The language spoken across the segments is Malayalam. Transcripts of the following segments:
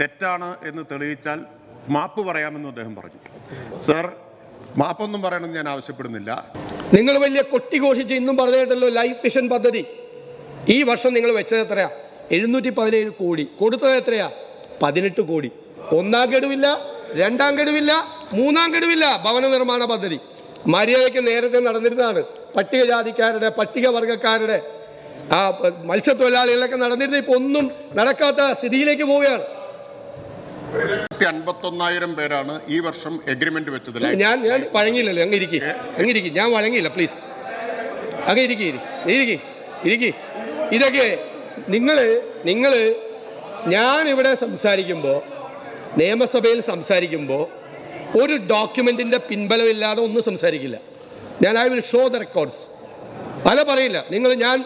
തെറ്റാണ് എന്ന് തെളിയിച്ചാൽ മാപ്പ് പറയാമെന്ന് അദ്ദേഹം പറഞ്ഞു. സർ മാപ്പൊന്നും പറയണമെന്ന് ഞാൻ ആവശ്യപ്പെടുന്നില്ല. നിങ്ങൾ വലിയ കൊട്ടിഘോഷിച്ച് ഇന്നും പറഞ്ഞിട്ടല്ലോ ലൈഫ് മിഷൻ പദ്ധതി. ഈ വർഷം നിങ്ങൾ വെച്ചത് എത്രയാ? എഴുന്നൂറ്റി പതിനേഴ് കോടി. കൊടുത്തത് എത്രയാ? പതിനെട്ട് കോടി. ഒന്നാം ഗഡുവില്ല രണ്ടാം ഗഡുവില്ല മൂന്നാം ഗഡുവില്ല ഭവന നിർമ്മാണ പദ്ധതി. മര്യാദയ്ക്ക് നേരത്തെ നടന്നിരുന്നതാണ്. പട്ടികജാതിക്കാരുടെ പട്ടികവർഗക്കാരുടെ ആ മത്സ്യത്തൊഴിലാളികളൊക്കെ നടന്നിരുന്ന ഇപ്പൊ ഒന്നും നടക്കാത്ത സ്ഥിതിയിലേക്ക് പോവുകയാണ്. അൻപത്തൊന്നായിരം പേരാണ് ഈ വർഷം എഗ്രിമെന്റ് വെച്ചത്. ഞാൻ ഞാൻ വഴങ്ങിയില്ലല്ലോ. അങ്ങ് ഇരിക്കി. അങ്ങ് ഇരിക്കി. ഞാൻ വഴങ്ങിയില്ല പ്ലീസ് അങ്ങ് ഇരിക്കി ഇരിക്കി. ഇരിക്കി. ഇതൊക്കെ നിങ്ങൾ നിങ്ങൾ ഞാൻ ഇവിടെ സംസാരിക്കുമ്പോൾ നിയമസഭയിൽ സംസാരിക്കുമ്പോൾ ഒരു ഡോക്യുമെന്റിന്റെ പിൻബലമില്ലാതെ ഒന്നും സംസാരിക്കില്ല. ഞാൻ I will show the records പല പറയില്ല. നിങ്ങൾ ഞാൻ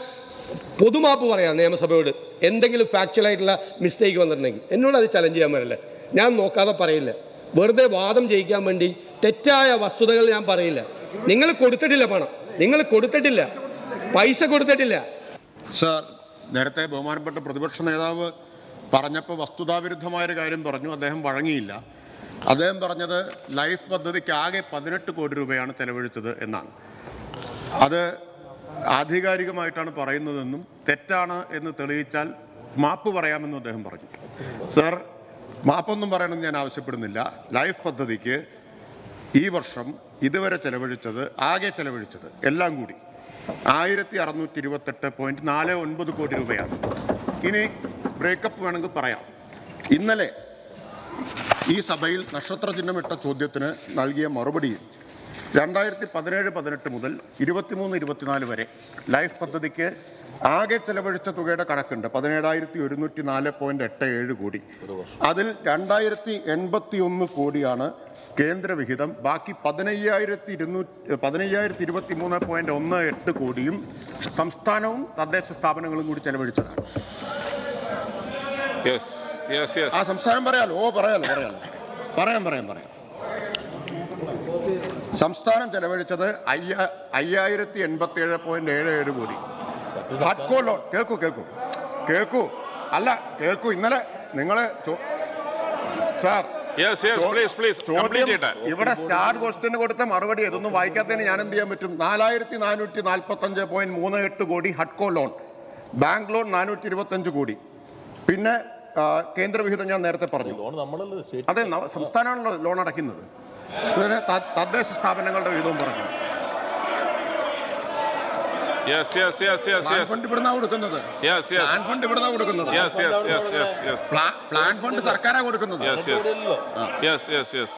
പൊതുമാപ്പ് പറയാം നിയമസഭയോട്. എന്തെങ്കിലും ഫാക്ച്വലായിട്ടുള്ള മിസ്റ്റേക്ക് വന്നിട്ടുണ്ടെങ്കിൽ. എന്നോട് അത് ചലഞ്ച് ചെയ്യാൻ വരില്ല ഞാൻ നോക്കാതെ പറയില്ല. വെറുതെ വാദം ജയിക്കാൻ വേണ്ടി തെറ്റായ വസ്തുതകൾ ഞാൻ പറയില്ല. നിങ്ങൾ കൊടുത്തിട്ടില്ല പണം. നിങ്ങൾ കൊടുത്തിട്ടില്ല. പൈസ കൊടുത്തിട്ടില്ല. സർ നേരത്തെ ബഹുമാനപ്പെട്ട പ്രതിപക്ഷ നേതാവ് പറഞ്ഞപ്പോൾ വസ്തുതാവിരുദ്ധമായ ഒരു കാര്യം പറഞ്ഞു. അദ്ദേഹം വഴങ്ങിയില്ല. അദ്ദേഹം പറഞ്ഞത് ലൈഫ് പദ്ധതിക്ക് ആകെ പതിനെട്ട് കോടി രൂപയാണ് ചെലവഴിച്ചത് എന്നാണ്. അത് ആധികാരികമായിട്ടാണ് പറയുന്നതെന്നും തെറ്റാണ് എന്ന് തെളിയിച്ചാൽ മാപ്പ് പറയാമെന്നും അദ്ദേഹം പറഞ്ഞു. സർ മാപ്പൊന്നും പറയണമെന്ന് ഞാൻ ആവശ്യപ്പെടുന്നില്ല. ലൈഫ് പദ്ധതിക്ക് ഈ വർഷം ഇതുവരെ ചെലവഴിച്ചത് ആകെ ചെലവഴിച്ചത് എല്ലാം കൂടി ആയിരത്തി അറുന്നൂറ്റി ഇരുപത്തെട്ട് പോയിന്റ് നാല് ഒൻപത് കോടി രൂപയാണ്. ഇനി ബ്രേക്കപ്പ് വേണമെങ്കിൽ പറയാം. ഇന്നലെ ഈ സഭയിൽ നക്ഷത്ര ചിഹ്നമിട്ട ചോദ്യത്തിന് നൽകിയ മറുപടിയിൽ രണ്ടായിരത്തി പതിനേഴ് പതിനെട്ട് മുതൽ ഇരുപത്തിമൂന്ന് ഇരുപത്തിനാല് വരെ ലൈഫ് പദ്ധതിക്ക് ആകെ ചെലവഴിച്ച തുകയുടെ കണക്കുണ്ട്. പതിനേഴായിരത്തി ഒരുന്നൂറ്റി നാല് പോയിന്റ് എട്ട് ഏഴ് കോടി. അതിൽ രണ്ടായിരത്തി എൺപത്തി ഒന്ന് കോടിയാണ് കേന്ദ്രവിഹിതം ബാക്കി പതിനയ്യായിരത്തി ഇരുന്നൂറ്റി പതിനയ്യായിരത്തി ഇരുപത്തി മൂന്ന് പോയിന്റ് ഒന്ന് എട്ട് കോടിയും സംസ്ഥാനവും തദ്ദേശ സ്ഥാപനങ്ങളും കൂടി ചെലവഴിച്ചതാണ്. ആ സംസ്ഥാനം പറയാലോ? ഓ പറയാലോ പറയാലോ. പറയാം പറയാം പറയാം. സംസ്ഥാനം ചെലവഴിച്ചത് അയ്യ അയ്യായിരത്തി എൺപത്തി ഏഴ് പോയിന്റ് ഏഴ് ഏഴ് കോടി. ഹാറ്റ്കോ ലോൺ കേൾക്കൂ കേൾക്കൂ. കേൾക്കൂ. അല്ല കേൾക്കൂ. ഇന്നലെ നിങ്ങൾ സാർ ഇവിടെ സ്റ്റാർ ക്വസ്റ്റിന് കൊടുത്ത മറുപടി ഇതൊന്നും വായിക്കാത്തതിന് ഞാൻ എന്ത് ചെയ്യാൻ പറ്റും? നാലായിരത്തി നാനൂറ്റി നാൽപ്പത്തി അഞ്ച് പോയിന്റ് മൂന്ന് എട്ട് കോടി ഹഡ്കോ ലോൺ. ബാങ്ക് ലോൺ നാനൂറ്റി ഇരുപത്തി അഞ്ച് കോടി. പിന്നെ ആ, കേന്ദ്ര വിഹിതം ഞാൻ നേരത്തെ പറഞ്ഞു. അതെ സംസ്ഥാനമാണല്ലോ ലോൺ അടയ്ക്കുന്നത്. പിന്നെ തദ്ദേശ സ്ഥാപനങ്ങളുടെ വിഹിതവും പറഞ്ഞു. Yes yes yes yes plan yes fund സർക്കാരാണ് കൊടുക്കുന്നത്.